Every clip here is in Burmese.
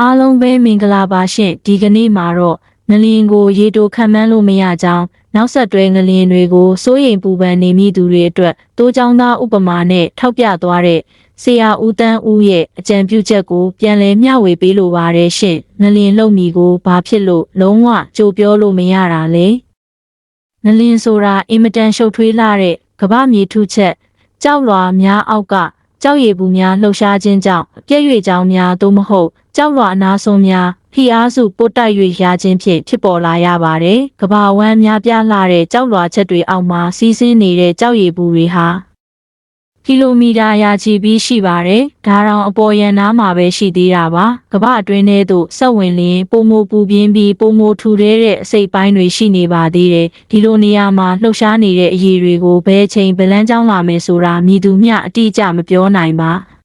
အားလုံးပဲမင်္ဂလာပါရှင်ဒီကနေ့မှာတော့ငလင်ကိုရေတိုခံမှန်းလို့မရကြောင်းနောက်ဆက်တွဲငလင်တွေကိုစိုးရိမ်ပူပန်နေမိသူတွေအတွက်တိုးချောင်းသားဥပမာနဲ့ထောက်ပြသွားတဲ့ဆရာဦးတန်းဦးရဲ့အကြံပြုချက်ကိုပြန်လည်မျှဝေပေးလိုပါတယ်ရှင်ငလင်လှုပ်မီကိုဘာဖြစ်လို့လုံးဝကြိုပြောလို့မရတာလဲငလင်ဆိုတာအင်မတန်ရှုပ်ထွေးလာတဲ့ကမ္ဘာမြေထုချက်ကြောက်လွာများအောက်က ကြောက်ရည်ဘူးများလှုပ်ရှားခြင်းကြောင့်အပြည့်၍ကြောင်းများသို့မဟုတ်ကြောက်လွာအနာဆုံးများဖိအားစုပို့တိုက်၍ရခြင်းဖြင့်ဖြစ်ပေါ်လာရပါတယ်။ကဘာဝမ်းများပြားလာတဲ့ကြောက်လွာချက်တွေအောက်မှာစီးဆင်းနေတဲ့ကြောက်ရည်ဘူးတွေဟာ ကီလိုမီတာရာချီပြီးရှိပါတယ်။ဒါရောင်အပေါ်ရန်နားမှာပဲရှိသေးတာပါ။ကမ္ဘာအတွင်းထဲသို့ဆက်ဝင်လျင်ပုံမပူပြင်းပြီးပုံမထူတဲ့အစိတ်ပိုင်းတွေရှိနေပါသေးတယ်။ဒီလိုနေရာမှာလှုပ်ရှားနေတဲ့အရေးတွေကိုဘယ်ချိန်ဘလန်းကြောင်းလာမယ်ဆိုတာမြည်သူမျှအတိအကျမပြောနိုင်ပါ။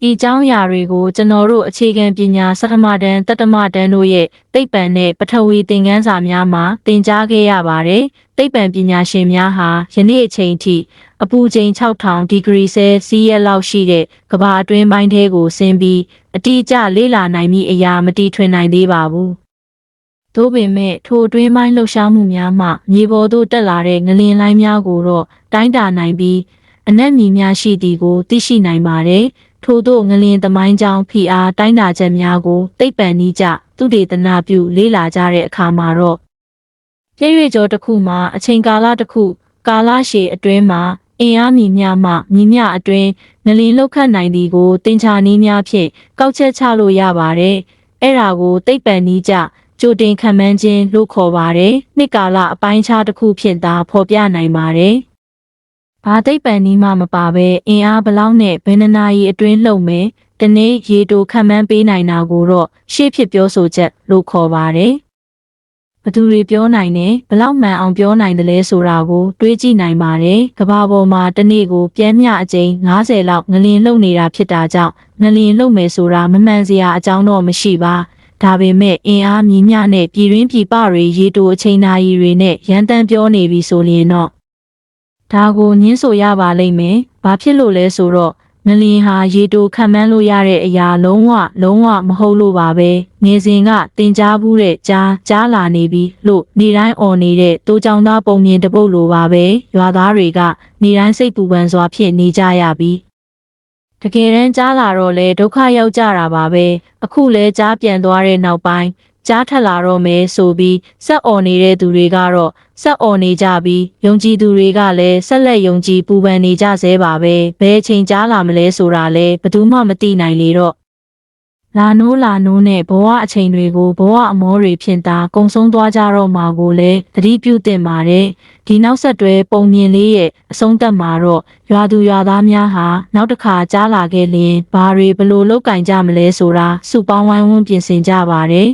ဒီအကြောင်းအရာတွေကိုကျွန်တော်တို့အခြေခံပညာစက္ကမတန်းတတ္တမတန်းတို့ရဲ့သိပ္ပံနဲ့ပထဝီသင်ခန်းစာများမှာသင်ကြားခဲ့ရပါတယ်။သိပ္ပံပညာရှင်များဟာယနေ့အချိန်ထိ အပူချိန်6000ဒီဂရီဆဲစီးရဲလောက်ရှိတဲ့ကမ္ဘာအတွင်းပိုင်းထဲကိုဆင်းပြီးအတိအကျလေ့လာနိုင်မိအရာမတီထွင်နိုင်သေးပါဘူး။သို့ပင်မဲ့ထိုအတွင်းပိုင်းလှုပ်ရှားမှုများမှမြေပေါ်သို့တက်လာတဲ့ငလင်လိုင်းများကိုတော့တိုင်းတာနိုင်ပြီးအနက်မီများရှိသည်ကိုသိရှိနိုင်ပါတယ်။ထို့သောငလင်သမိုင်းကြောင်းဖိအားတိုင်းတာချက်များကိုသိပ္ပံနည်းကျသူတေသနာပြုလေ့လာကြတဲ့အခါမှာတော့ပြည့်ရွေကျော်တစ်ခုမှာအချိန်ကာလတစ်ခု ကာလရှည်အတွင်းမှာ အင်အားမီများမှမြင့်မြအတွင်းငလင်လောက်ခတ်နိုင်သည်ကိုတင်ချာနည်းများဖြင့်ကောက်ချက်ချလို့ရပါတယ်။အဲ့ဒါကိုသိပ္ပံနည်းကျကြိုတင်ခံမှန်းခြင်းလို့ခေါ်ပါတယ်။နှစ်ကာလအပိုင်းခြားတစ်ခုဖြင့်သာဖော်ပြနိုင်ပါတယ်။ဘာသိပ္ပံနည်းမှမပါဘဲအင်အားဘလောက်နဲ့ဘယ်နှနာရီအတွင်းလှုပ်မယ်တနေ့ရေတိုခံမှန်းပေးနိုင်တာကိုတော့ရှေ့ဖြစ်ပြောဆိုချက်လို့ခေါ်ပါတယ် ဘသူတွေပြောနိုင်တယ်ဘလောက်မှန်အောင်ပြောနိုင်တယ်လဲဆိုတာကိုတွေးကြည့်နိုင်ပါတယ်ကဘာပေါ်မှာတနေ့ကိုပြင်းမြအကြိမ်90လောက်ငလင်လှုပ်နေတာဖြစ်တာကြောင့်ငလင်လှုပ်မယ်ဆိုတာမမှန်စရာအကြောင်းတော့မရှိပါဒါပေမဲ့အင်အားမြင့်မြနဲ့ပြည်ရင်းပြည်ပတွေရေတိုအချိန်နာရီတွေနဲ့ရန်တမ်းပြောနေပြီဆိုရင်တော့ဒါကိုညင်းဆိုရပါလိမ့်မယ်။ဘာဖြစ်လို့လဲဆိုတော့ ငလင်ဟာရေတိုခံမှန်းလို့ရတဲ့အရာလုံးဝလုံးဝမဟုတ်လို့ပါပဲ။ငယ်စဉ်ကတင်ကြားဘူးတဲ့ကြားကြားလာနေပြီလို့နေတိုင်းអော်နေတဲ့တိုးကြောင်သားပုံမြင်တပုတ်လိုပါပဲ။ရွာသားတွေကနေတိုင်းစိတ်ပူပန်စွာဖြစ်နေကြရပြီ။တကယ်တမ်းကြားလာတော့လေဒုက္ခရောက်ကြတာပါပဲ။အခုလဲကြားပြန်သွားတဲ့နောက်ပိုင်း ကြားထက်လာတော့မယ်ဆိုပြီးစက်អော်နေတဲ့သူတွေကတော့စက်អော်နေကြပြီးယုံကြည်သူတွေကလည်းဆက်လက်ယုံကြည်ပူပန်နေကြဆဲပါပဲဘယ်အချိန်ကြားလာမလဲဆိုတာလဲဘယ်သူမှမသိနိုင်လေတော့လာနိုးလာနိုးနဲ့ဘဝအချိန်တွေကိုဘဝအမောတွေဖြင့်သာကုံဆုံးသွားကြတော့မှာကိုလည်းသတိပြုသင့်ပါတယ်ဒီနောက်ဆက်တွဲပုံမြင်လေးရဲ့အဆုံးသတ်မှာတော့ရွာသူရွာသားများဟာနောက်တစ်ခါကြားလာခဲ့လျင်ဘာတွေဘလို့လောက်ကင်ကြမလဲဆိုတာစုပေါင်းဝိုင်းဝန်းပြင်ဆင်ကြပါတယ်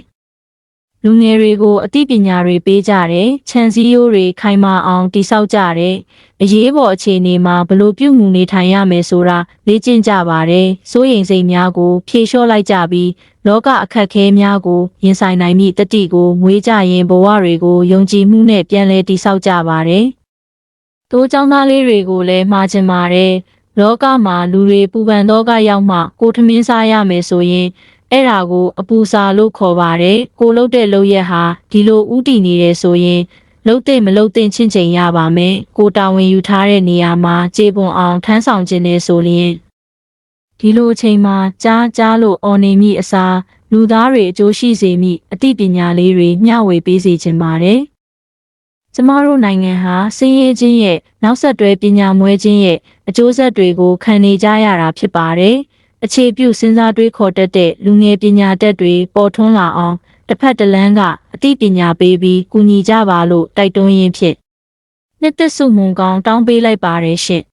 လူငယ်တွေကိုအသိပညာတွေပေးကြတယ်ခြံစည်းရိုးတွေခိုင်မာအောင်တိဆောက်ကြတယ်အရေးပေါ်အခြေအနေမှာဘလို့ပြုမှုနေထိုင်ရမယ်ဆိုတာလေ့ကျင့်ကြပါတယ်စိုးရိမ်စိတ်များကို ဖြေလျှော့လိုက်ကြပြီးလောကအခက်ခဲများကိုရင်ဆိုင်နိုင်မိတတိကိုမွေးကြရင်ဘဝတွေကိုယုံကြည်မှုနဲ့ပြန်လည်တိဆောက်ကြပါတယ်တိုးចောင်းသားလေးတွေကိုလည်းမှားချင်ပါတယ်လောကမှာလူတွေပူပန်တော့ကရောက်မှကိုထမင်းစားရမယ်ဆိုရင် အဲ့ဒါကိုအပူစာလို့ခေါ်ပါတယ်ကိုလုတ်တဲ့လုတ်ရက်ဟာဒီလိုဥတီနေတယ်ဆိုရင်လုတ်တဲ့မလုတ်တဲ့ချင်းချင်းရပါမယ်ကိုတာဝန်ယူထားတဲ့နေရာမှာကြေပွန်အောင်ထမ်းဆောင်ခြင်းနဲ့ဆိုရင်ဒီလိုအချိန်မှာကြားကြားလို့အော်နေမိအစားလူသားတွေအကျိုးရှိစေမိအသိပညာလေးတွေမျှဝေပေးစေခြင်းပါတယ်ကျမတို့နိုင်ငံဟာစင်းရဲခြင်းရဲ့နောက်ဆက်တွဲပညာမွဲခြင်းရဲ့အကျိုးဆက်တွေကိုခံနေကြရတာဖြစ်ပါတယ်။ အခြေပြုစဉ်းစားတွေးခေါ်တတ်တဲ့လူငယ်ပညာတတ်တွေပေါ်ထွန်းလာအောင်တစ်ဖက်တစ်လမ်းကအသိပညာပေးပြီးကူညီကြပါလို့တိုက်တွန်းရင်းဖြင့်နှစ်သက်စုမုံကောင်းတောင်းပေးလိုက်ပါတယ်ရှင့်